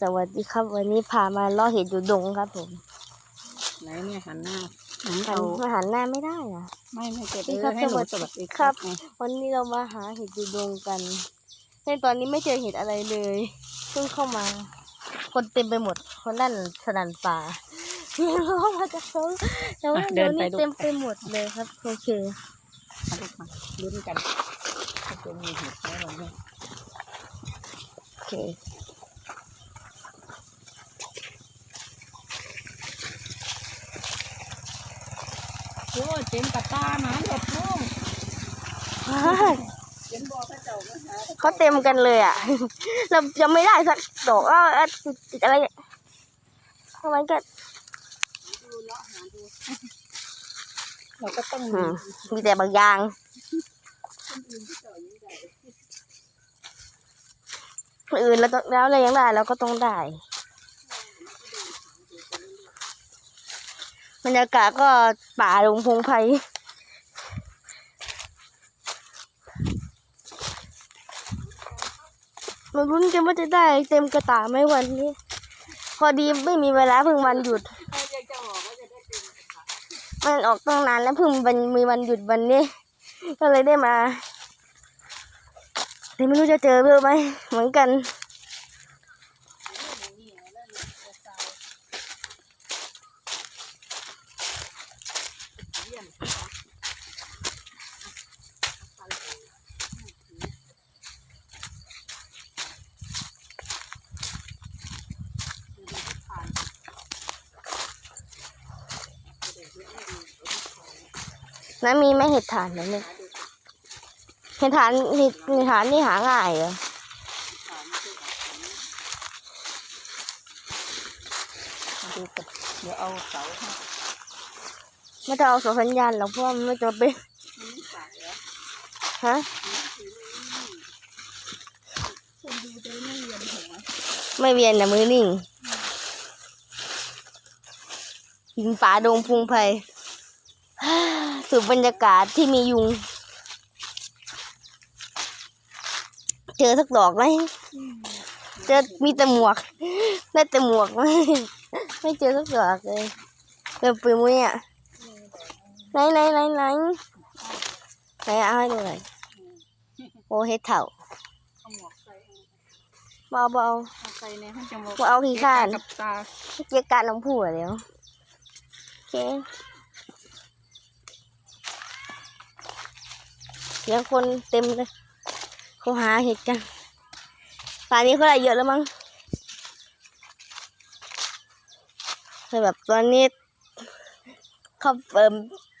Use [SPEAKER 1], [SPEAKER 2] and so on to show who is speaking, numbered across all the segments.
[SPEAKER 1] สวัสดีครับ วันนี้พามาล่อเห็ดอยู่ดงครับผม
[SPEAKER 2] ไหนเนี่ยหันหน้าหัน
[SPEAKER 1] หัน
[SPEAKER 2] เอา
[SPEAKER 1] มาหันหน้าไม่ได้อะ
[SPEAKER 2] ไม่ไม่เจ็บ
[SPEAKER 1] พี่
[SPEAKER 2] เอ
[SPEAKER 1] ครั
[SPEAKER 2] อบให้หนู
[SPEAKER 1] ส
[SPEAKER 2] ส
[SPEAKER 1] วั
[SPEAKER 2] วั
[SPEAKER 1] ส
[SPEAKER 2] ส
[SPEAKER 1] ดี
[SPEAKER 2] ดี
[SPEAKER 1] ค
[SPEAKER 2] ค
[SPEAKER 1] รั
[SPEAKER 2] รับบไง
[SPEAKER 1] วันนี้เรามาหาเห็ดอยู่ดงกันในตอนนี้ไม่เจอเห็ดอะไรเลยเพิ่งเข้ามา คนเต็มไปหมด คนนั่นสนันป่าพี่ร้องมาจากเขาแต่ว่าเดี๋ยวนี้เต็มไปหมดเลยครับโอเค
[SPEAKER 2] มาลูกมาลุ้นกันว่าจะมีเห็ดไหมเราเนี่ย
[SPEAKER 1] โอเค
[SPEAKER 2] โอ้เต็มกระตาหมาหยดลูก
[SPEAKER 1] ว้าว
[SPEAKER 2] เห็นบอกพระเจ้ามาหา
[SPEAKER 1] เขาเต็มกันเลยอะ เรายังไม่ได้สักดอกอ้าวอะติดติดอะไรทำไมกัน
[SPEAKER 2] ดูเลาะหาดูเราก็ต้อง
[SPEAKER 1] อื
[SPEAKER 2] มี
[SPEAKER 1] มมีแต่บางอย่าง
[SPEAKER 2] คนอื่นที่เจ้ายังได้
[SPEAKER 1] คนอื่นแล้วต้องแล้วเรายังได้เราก็ต้องได้ บรรยากาศก็ป่าลงพงไพรมาลุ้นกันว่าจะได้เต็มกระตาไหมวันนี้ พอดีไม่มีเวลาเพิ่งวันหยุด
[SPEAKER 2] มั
[SPEAKER 1] นออกตั้งนานแล้วเพิ่งวันมีวันหยุดวันนี้ ก็เลยได้มาแต่ไม่รู้จะเจอเพื่อไหมเหมือนกัน น้ำมีไม่เห็ดฐานไหมเนี่ยเห็ดฐานเห็ดเห็ดฐานนี่หาง่ายเหรอ
[SPEAKER 2] ดูกันเดี๋ยวเอาเสาให้
[SPEAKER 1] ไม่ต้องเอาโสาสัญญาณหรอกเพราะว่ามันไม่จำเป็นฮะ
[SPEAKER 2] ไม่เวียน
[SPEAKER 1] นะมือนิ่งหินป่าดงพุงไพ สูบบรรยากาศที่มียุง เจอสักดอกไหมเจอมีแต่หมวกได้แต่หมวกไหมไม่เจอสักดอกเลยเดินปืนมุ้ยอะไหนไหนไหนไหนไหนเอาให้ดูหน่อยโอเฮ็ดเถ่า
[SPEAKER 2] เอาหมวกใส่
[SPEAKER 1] เบาเบา
[SPEAKER 2] เอาใส่ในห้องจมูก
[SPEAKER 1] ๆเอาขี้ข้าน
[SPEAKER 2] กับตา
[SPEAKER 1] เกี่ยการน้องผู้อะเดี๋ยวโอเค สียงคนเต็มเลยเขาหาเห็ดกันป่านนี้เขาได้เยอะแล้วมั้งแต่แบบตอนนี้เข้าเปิม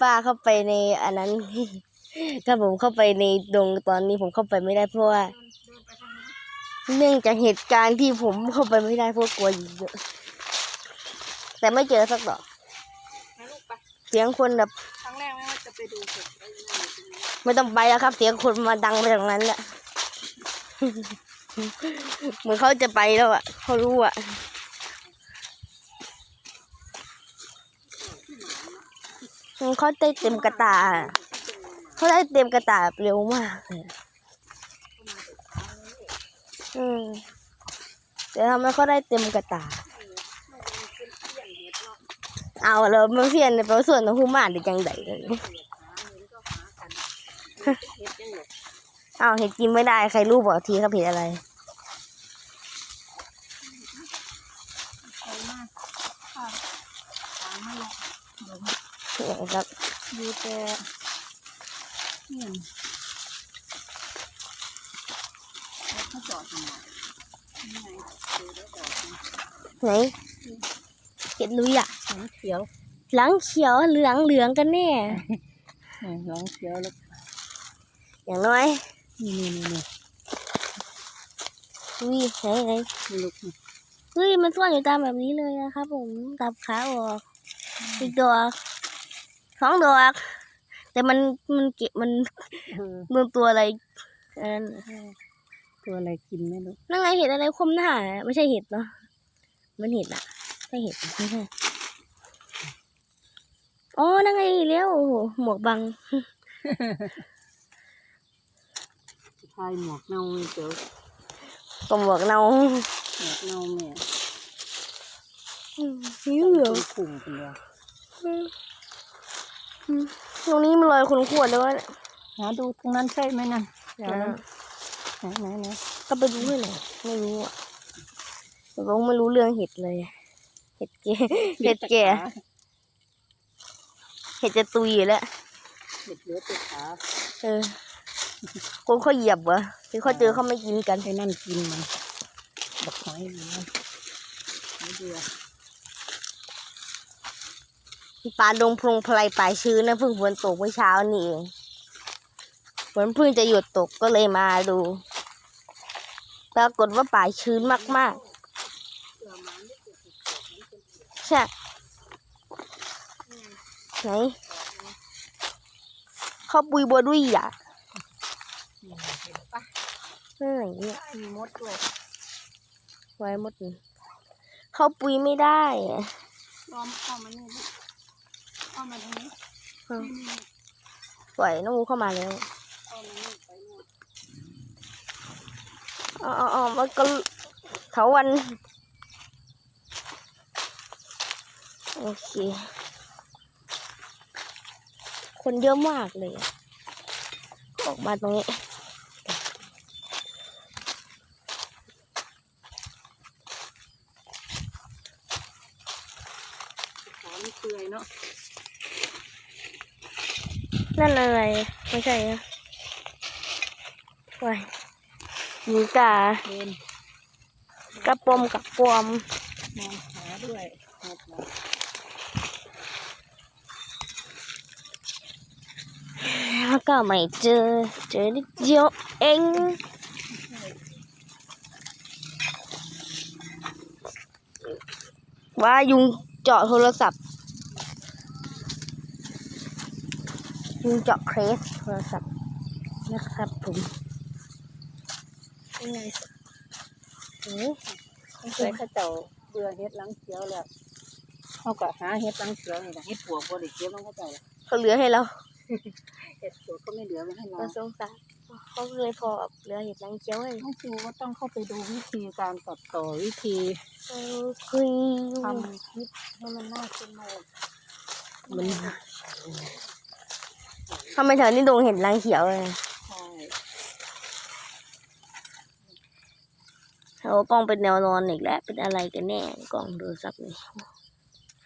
[SPEAKER 1] ป้าเข้าไปในอันนั้นถ้าผมเข้าไปในดงตอนนี้ผมเข้าไปไม่ได้เพราะว่า เนื่องจากเหตุการณ์ที่ผมเข้าไปไม่ได้เพราะกลัวอยู่เยอะ แต่ไม่เจอสักดอก
[SPEAKER 2] นะลูกไป
[SPEAKER 1] เสียงคนแบบ
[SPEAKER 2] ครั้งแรกไม่ว่าจะไปดูเสร็จ ไม่
[SPEAKER 1] ต้องไปแล้วครับ เสียงคนมาดังมาจากนั้นแหละเหมือนเขาจะไปแล้วอะเขารู้อะเขาได้เต็มกระตาเขาได้เต็มกระตาเร็วมากอืมแต่ทำไมเขาได้เต็มกระตาเอาแล้วมาเพียนในประส่วนของผู้มานได้จังไดเลย
[SPEAKER 2] เห็ดยังหลบ
[SPEAKER 1] เอาเห็ดกินไม่ได้ใครรู้บอกทีครับเห็ดอะไร
[SPEAKER 2] ใส่มากค่ะตามมาละเดี๋ยว
[SPEAKER 1] เนี่ยครับ
[SPEAKER 2] ดูแต่เนี่ยแล้วเขาจอดทำไมนี่ไงดูแล้วจอดทำไม
[SPEAKER 1] ไหนเห็ดลุยอะ
[SPEAKER 2] หลังเขียว
[SPEAKER 1] หลังเขียวเหลืองเหลืองกันแน่
[SPEAKER 2] นี่หลังเขียวแล้ว
[SPEAKER 1] อย่างน้อย
[SPEAKER 2] นี่นี่นี่นี่
[SPEAKER 1] อุ้ยไหนไหน
[SPEAKER 2] นี่ลูกนี่
[SPEAKER 1] เฮ้ยมันซ่อนอยู่ตามแบบนี้เลยนะครับผมตับขาออกอีกดอกสองดอกแต่มันมันเก็บมัน
[SPEAKER 2] เออ
[SPEAKER 1] มันตัวอะไรอันนั้น
[SPEAKER 2] ตัวอะไรกินไม่รู้
[SPEAKER 1] นั่นไงเห็ดอะไรคมหน้าอะไม่ใช่เห็ดเนาะมันเห็ดอะใช่เห็ดอะไม่ใช่อ๋อนั่นไงอีกแล้วโอ้โหหมวกบัง
[SPEAKER 2] ชายหมวกเน่าไม่เจอ
[SPEAKER 1] ก็หมวกเนา
[SPEAKER 2] เห็ดเน่าแม่
[SPEAKER 1] อืมนี่เหลือง
[SPEAKER 2] คุ่มคนเดียว
[SPEAKER 1] อืมอืมตรงนี้มันลอยคนขวดด้วยเนี่ย
[SPEAKER 2] หาดูตรงนั้นใช่ไหมนั่นเดี๋ยว
[SPEAKER 1] อ่า
[SPEAKER 2] นะไหนไหนไหน
[SPEAKER 1] ก็ไปดูให้หน่อยไม่รู้อะแต่ว่าไม่รู้เรื่องเห็ดเลย เห็ดแก่เห็ดแก่เห็ดจะตุยอยู่แล้ว
[SPEAKER 2] เห็ดเหลือแต่ขา
[SPEAKER 1] เออ คนเขาเหยียบวะที่เขาเจอเขาไม่กินกัน
[SPEAKER 2] ไอ้นั่นกินมันบักหอยมันนั่นไม่เดือ
[SPEAKER 1] ปลาดงพลงพลายปลายชื้นนะเพิ่งฝนตกเมื่อเช้านี่เองฝนเพิ่งจะหยุดตกก็เลยมาดู ปรากฏว่าป่ายชื้นมากๆใช่ไหนเขาปุยบัวด้วยอะ
[SPEAKER 2] นี่เห็นปะ
[SPEAKER 1] เมื่อไหร่เนี่ย
[SPEAKER 2] มีมดด้วย
[SPEAKER 1] ไว้หมดเลยเขาปุยไม่ได้อะ
[SPEAKER 2] ล้อมเข้ามานี่ลูกเข้ามาตรงนี้
[SPEAKER 1] เออ
[SPEAKER 2] นี่นี่
[SPEAKER 1] ปล่อยน้องอูเข้ามาแล้ว
[SPEAKER 2] เข้ามานี่ไปนู่น
[SPEAKER 1] อ๋ออ๋ออ๋อมันก็เถาวัน โอเค คนเยอะมากเลยอะออกมาตรงนี้
[SPEAKER 2] ขาไม่เปื่อยเนาะ
[SPEAKER 1] นั่นอะไร ไม่ใช่นะว้ายมีกา
[SPEAKER 2] เดิน
[SPEAKER 1] กระปอมกับปอม
[SPEAKER 2] มองหาด้วยหมดแล้ว
[SPEAKER 1] แล้วก็ไม่เจอ เจอนิดเดียวเองว่ายุงเจาะโทรศัพท์ ยุงเจาะเครสโทรศัพท์นะครับผม
[SPEAKER 2] ยังไง
[SPEAKER 1] เอ้ย
[SPEAKER 2] ต้องใส่ข้าวเจ้าเบื่อเฮ็ดหลังเขียวแล้วเขาก็หาเฮ็ดหลังเขียวนี่แหละเฮ็ดปวกบ่ได้เก็บมันก็เจ้า
[SPEAKER 1] เขาเหลือให้เรา
[SPEAKER 2] เฮ็ดปวกก็ไม่เหลือไว้ให้เรา
[SPEAKER 1] เราสงสารเขาเลยพอเหลือเห็ดนางเคี้ยวให้
[SPEAKER 2] ต้องจริงว่าต้องเข้าไปดูวิธีการตัดต่อวิธี
[SPEAKER 1] เออคุย
[SPEAKER 2] ทำคลิปให้มันน่าสนุก
[SPEAKER 1] มัน ทำไมแถวนี้ดงเห็ดนางเขียวเลย
[SPEAKER 2] ใช่
[SPEAKER 1] เขากล้องเป็นแนวนอนอีกแล้ว เป็นอะไรกันแน่กล้องโทรศัพท์นี่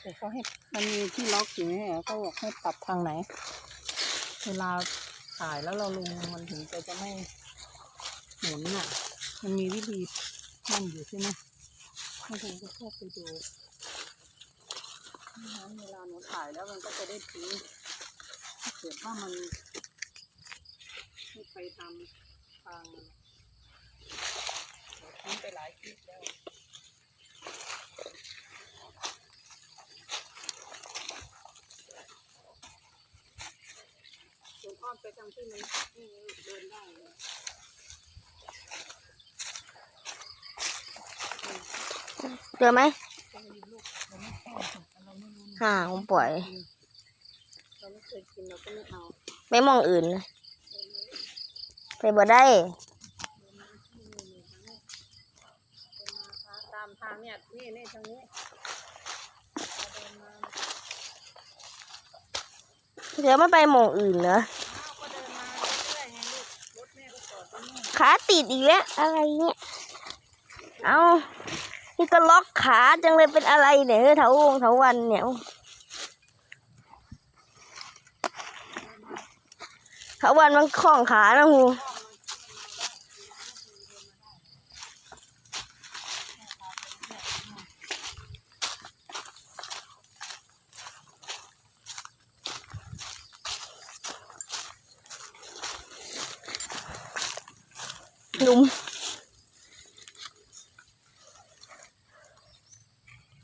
[SPEAKER 2] แต่เขาให้มันมีที่ล็อกอยู่นี่เขาบอกให้ปรับทางไหน เวลาถ่ายแล้วเราลงมันถึงจะจะไม่หมุนอะ มันมีวิธีนั่นอยู่ใช่ไหมให้ผมก็เข้าไปดูไม่งั้นเวลาหนูถ่ายแล้วมันก็จะได้ทิ้งถ้า เกิดว่ามันไปตามทางทิ้งไปหลายคลิปแล้วส่วนอ้อไปทางที่มันเดินได้เลย
[SPEAKER 1] เจอไหม
[SPEAKER 2] ต้องมีลูกเราไม่ชอบเราไม่รู้
[SPEAKER 1] ห่าผมปล่อย
[SPEAKER 2] เราไม่เคยกินเราก็ไม่เอา
[SPEAKER 1] ไม่มองอื่นเลยไปบ่ได้
[SPEAKER 2] ตามทางเนี่ยนี่นี่ทางนี้เดินมา
[SPEAKER 1] เดี๋ยวไม่ไปมองอื่นเหรอ
[SPEAKER 2] อ้าวก็เดินมาเรื่อยๆไงลูกรถแม่ก็จอดตรงนี้
[SPEAKER 1] ขาติดอีกแล้วอะไรเนี่ยเอานี่ก็ล็อกขาจังเลยเป็นอะไรเนี่ยเถาวงเถาวันเนี่ย เถาวันมันคล้องขานะฮูหนุ่ม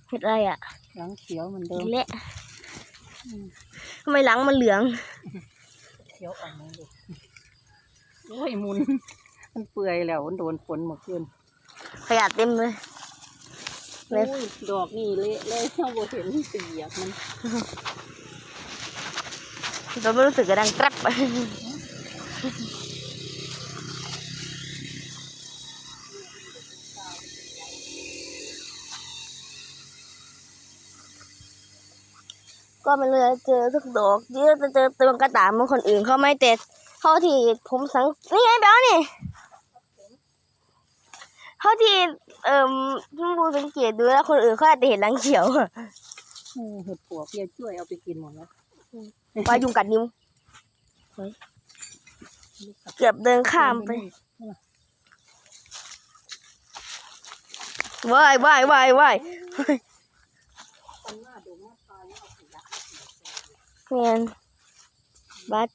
[SPEAKER 1] เห็ดอะไรอะ
[SPEAKER 2] หลังเขียวเหมือนเดิ
[SPEAKER 1] อี
[SPEAKER 2] ม
[SPEAKER 1] กแล้วทำไมหลังมันเหลือง
[SPEAKER 2] เขียวอ่อนเลยลูกโอ้ยมุน มันเปื่อยแล้วมันโดนฝนเมื่อคืน
[SPEAKER 1] ขยะเต็มเลยเลย
[SPEAKER 2] โอ้ยดอกนี่เละเลยเราบ่เห็นเปียกมัน
[SPEAKER 1] เราไม่รู้สึกกระดังกรับ ก็ไม่เลยเจอทุกดอกเยอะจะเจอตัวกระต่ายเหมือนคนอื่นเขาไม่แต่เขาที่ผมสังนี่ไงแป๊วนี่เขาที่เอ่อผู้สังเกตดูแล้วคนอื่นเขาอาจจะเห็นรังเขียวอะ
[SPEAKER 2] เออเห็ดปวกเพียช่วยเอาไปกินหมดแล้ว
[SPEAKER 1] ปลายุงกัดนิ้วเฮ้ยเกือบเดินข้ามไปว่ายว่ายว่ายว่าย
[SPEAKER 2] ตอนหน้าดูหน้าตาเนี่ยเอาขยะ
[SPEAKER 1] เนียนบัส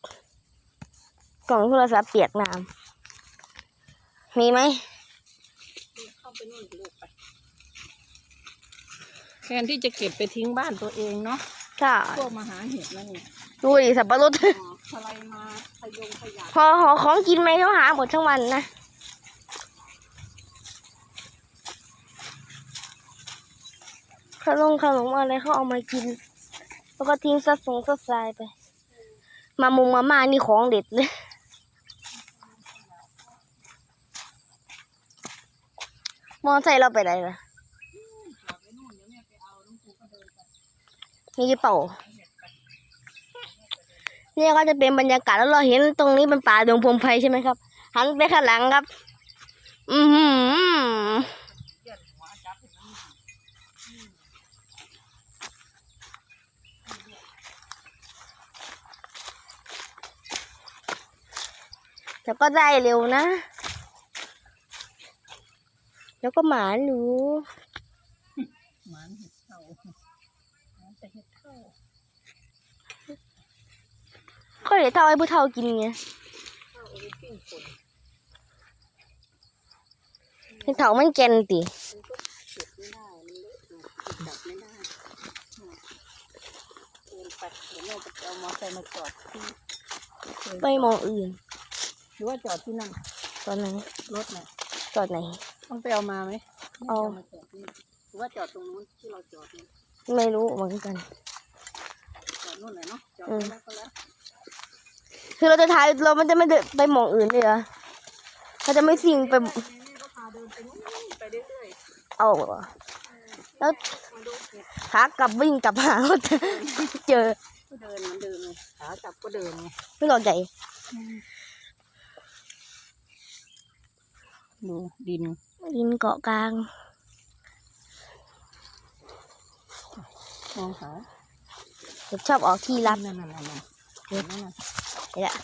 [SPEAKER 1] กล่องโทรศัพท์เปียกน้ำมีไหม
[SPEAKER 2] เข้าไปนู่นลูกไปแทนที่จะเก็บไปทิ้งบ้านตัวเองเนาะ
[SPEAKER 1] ใช่
[SPEAKER 2] พวกมาหาเห็ดนั่นเนี่ย
[SPEAKER 1] ดูดิสับปะรด
[SPEAKER 2] อ๋อสไลด์มาขยงขยะ
[SPEAKER 1] พอหอของกินไหมเขาหาหมดทั้งวันนะขนมขนมอะไรเขาเอามากิน แล้วก็ทิ้งซัดสงซัดทรายไป มามุงมาม่านี่ของเด็ดเลยมอไซค์เราไปไหนล่ะนี่กระเป๋าเนี่ยก็จะเป็นบรรยากาศแล้วเราเห็นตรงนี้เป็นป่าดงพงไพใช่ไหมครับ หันไปข้างหลังครับ อือหือ แต่ก็ได้เร็วนะ แล้วก็หมาหนู
[SPEAKER 2] หมานเห็ดเท่าหมานแต่เห็ดเท่า
[SPEAKER 1] ก็เดี๋ยวเท่าให้ผู้เท่ากินไง
[SPEAKER 2] เข้าเอาไปปิ้งป่น
[SPEAKER 1] ให้เท่ามันแกนติ
[SPEAKER 2] มันก็เก็บไม่ได้มันเลอะอยู่จับไม่ได้อืมเดินไปเดี๋ยวแม่จะไปเอามอเตอร์ไซค์มาจอดที่
[SPEAKER 1] ไปมองอื่น
[SPEAKER 2] หรือว่าจอดที่นั่น
[SPEAKER 1] ตอนไหน
[SPEAKER 2] รถน่ะ
[SPEAKER 1] จอดไหน
[SPEAKER 2] ต้องไปเอามาไหม
[SPEAKER 1] เอา
[SPEAKER 2] มาจอดนี่หรือว่าจอดตรงนู้นที่เราจอดนี่
[SPEAKER 1] ไม่รู้เหมือนกัน
[SPEAKER 2] จอดนู่นแหละเนาะจอด
[SPEAKER 1] อืม
[SPEAKER 2] ไปแล้วก็แล้ว
[SPEAKER 1] คือเราจะถ่ายเรามันจะไม่เดินไปมองอื่นเลยเหรอเราจะไม่สิ่งไป
[SPEAKER 2] แม่ก็พาเดินไปนู่นไปเรื่อย
[SPEAKER 1] เอาเหรอแล้ว
[SPEAKER 2] ๆมาดูเห็ด
[SPEAKER 1] ขากลับวิ่งกลับหาเจอ
[SPEAKER 2] ก็เดินเหมันเดินไงขากลับก็เดินไง
[SPEAKER 1] ไม่หลอกใหญ่
[SPEAKER 2] ดูดิน
[SPEAKER 1] ดินเกาะกลาง
[SPEAKER 2] มองหา
[SPEAKER 1] เด็กชอบออกที่ลับ
[SPEAKER 2] นั่นนั่นนั่นนั่นเห็นนั่นน่ะ
[SPEAKER 1] นี่แหละ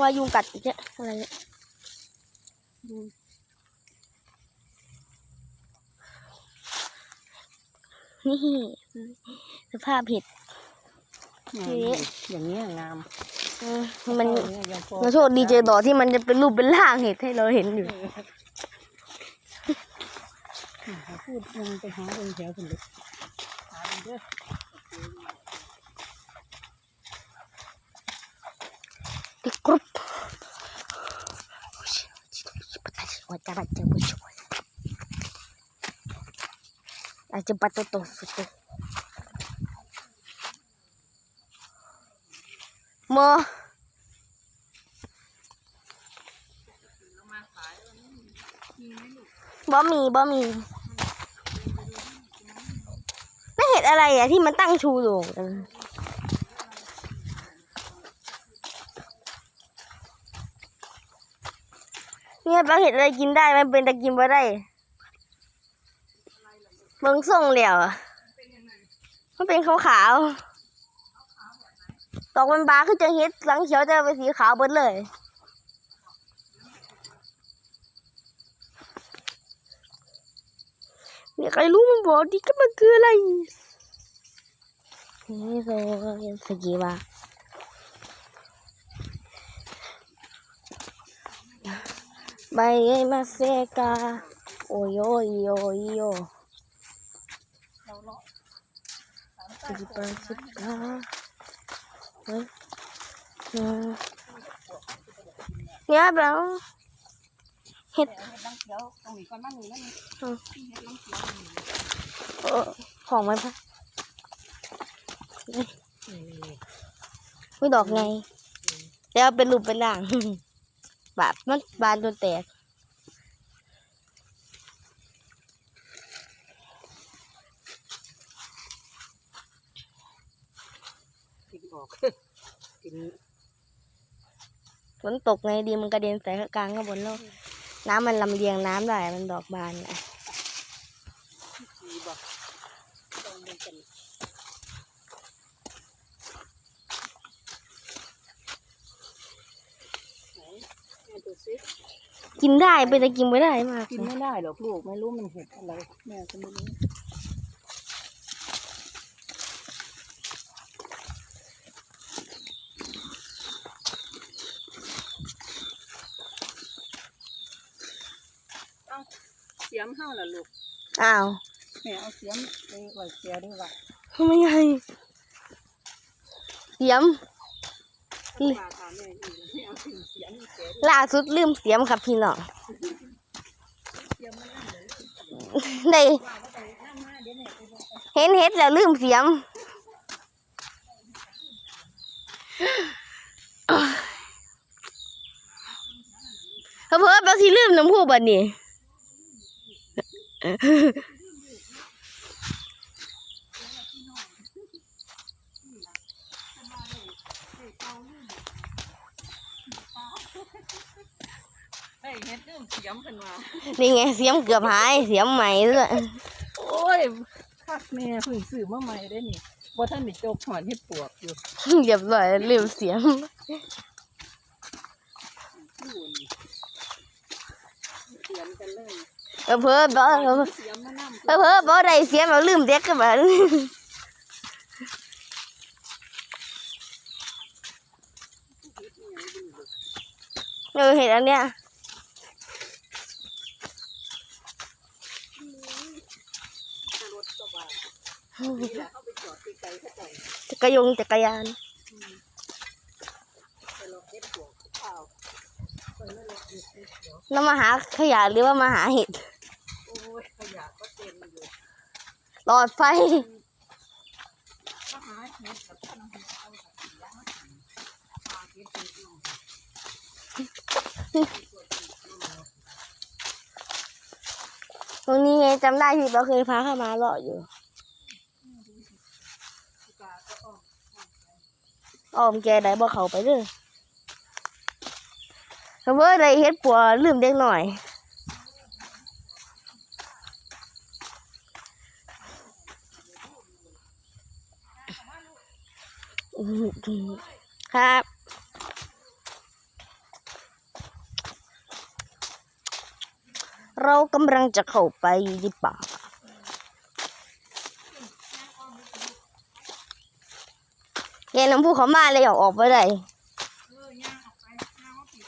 [SPEAKER 1] ว่ายุงกัดอีกเนี่ยอะไรเนี่ย
[SPEAKER 2] ดู
[SPEAKER 1] นี่สภาพเห็ด
[SPEAKER 2] งาม
[SPEAKER 1] ทีนี้
[SPEAKER 2] อย่างนี้ยงาม
[SPEAKER 1] อื มมัน
[SPEAKER 2] เอาเนี่ยยังพอ
[SPEAKER 1] เราโชคดีเจอดอกที่มันจะเป็นรูปเป็นร่างเห็ดให้เราเห็นอยู่
[SPEAKER 2] หาพูดยังไปหาเป็นแถวคนเล็กหาเป็นเด้อ
[SPEAKER 1] ติกรุบว่าจะบัดจะบุชวอาจจะบัดโตโตสุ ดโมบ่มีบ่มี ไม่เห็นอะไรอะที่มันตั้งชูโด่งกันเนี่ยบางเห็ดอะไรกินได้ มันเป็นตะกินบ่ได้เบิ่งส่งเหลียวมันเป็นขาวๆ ตอกมันบาคือจังเห็ดหลังเขียวจะเป็นสีขาวเบิดเลยเนี่ใครรู้มันบอกดิก็มันคืออะไรนี่โซสกีวะใบมาเซกาโอโยโยโย
[SPEAKER 2] เราเลาะสาม
[SPEAKER 1] สกี
[SPEAKER 2] โข
[SPEAKER 1] ปาสกา เนี่ยแบบเห็ด
[SPEAKER 2] เห็ดลังเขียวตรงนี้ก็นั่งอยู่นั่นนี่
[SPEAKER 1] อืม
[SPEAKER 2] เห็ดลังเขียวนี่
[SPEAKER 1] เออของมันปะ
[SPEAKER 2] นี่นี่
[SPEAKER 1] ไม่ดอกไง แล้วเป็นรูปเป็นร่างแบบมันบานจนแตก
[SPEAKER 2] ออก น
[SPEAKER 1] ตกไงดีมันกระเด็นใส่กลางข้างบนแล้วน้ำมันลำเลียงน้ำได้มันดอกบานอะ
[SPEAKER 2] ดีบ่ลองดูกันไหนแม่ดูสิ
[SPEAKER 1] กินได้ไปแต่กินไม่ได้มาก
[SPEAKER 2] กินไม่ได้หรอกลูกไม่รู้มันเห็ดอะไรแม่ก็ไม่รู้ เฮาล่ะลูก
[SPEAKER 1] อ้าว
[SPEAKER 2] แม่เอาเสียมไปไว้เสียดีกว่า
[SPEAKER 1] ทำไมไงเสียม
[SPEAKER 2] ถ้าว่าถามแม่อีกไงเสียม
[SPEAKER 1] ล่าสุดลืมเสียมครับพี่น้อง
[SPEAKER 2] เสียมมันนั่นเลย
[SPEAKER 1] ได้
[SPEAKER 2] ว่าว่าไปน้ำมาเดี๋ย
[SPEAKER 1] เห็นเห็ดแล้วลืมเสียมเพิ่มบางทีลืมน้ำพูบัดนี้
[SPEAKER 2] นี่
[SPEAKER 1] ไงเสียมเกือบหายเสียมใหม่ด้วย
[SPEAKER 2] โอ้ยคักแม่เพิ่งซื้อมาใหม่ได้นี่ว่าท่านได้จบถอนเฮ็ดปวกอยู่
[SPEAKER 1] เรียบร้อยลืมเสียม
[SPEAKER 2] เสียมกันเลย
[SPEAKER 1] เออเพิ่มบ่เออ
[SPEAKER 2] เสียมมานำ
[SPEAKER 1] เออเพิ่มบ่ได้เสียมแล้วลืมเด็กกันบ่เออเห็นอันเนี้ย
[SPEAKER 2] จัก
[SPEAKER 1] รยงจักรยาน
[SPEAKER 2] ไปลองเฮ็ดปวกข้ามา
[SPEAKER 1] หาขยะหรือว่ามาหาเห็ด
[SPEAKER 2] ยขยะก็เต็มอยู่
[SPEAKER 1] หลอดไฟ
[SPEAKER 2] มาหาเฮ็ดกับท่านเอากับเสียมากินปาเฮ็ดเฮ็ดเนาะ
[SPEAKER 1] ตรงนี้ไงจำได้ที่เราเคยพาเข้ามาเลาะอยู่
[SPEAKER 2] ปลาก็อ้อม
[SPEAKER 1] อ้อมแกได้บ่เขาไปเด้อเพิ่นได้เฮ็ดปัวลืมเด็กหน่อย ครับเรากำลังจะเข้าไปในป่าเย็นน้ำพุเขามาเลยอยากออกไปได้
[SPEAKER 2] ออย่างออกไปย่างมาปิด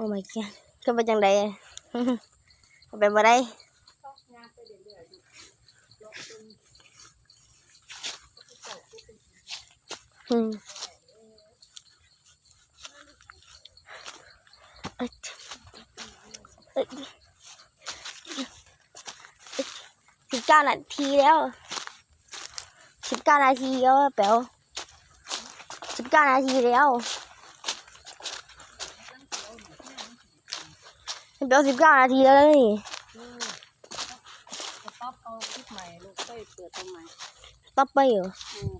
[SPEAKER 1] โอ้ my god ก็ไปจังใดไปบ่ได้
[SPEAKER 2] ต้องย่างไปเรื่อยๆดูเลาะจน
[SPEAKER 1] อืมเอ้ยเอ้ยสิบเก้านาทีแล้วสิบเก้านาทีแล้วอะแป๋วสิบเก้านาทีแล้ว แป๋วสิบเก้านาทีแล้วนี่
[SPEAKER 2] อืมจะป๊อปเอาคลิปใหม่ลูกค่อยเปิดตรงใหม่
[SPEAKER 1] ต๊อปไปอยู่
[SPEAKER 2] อืมก็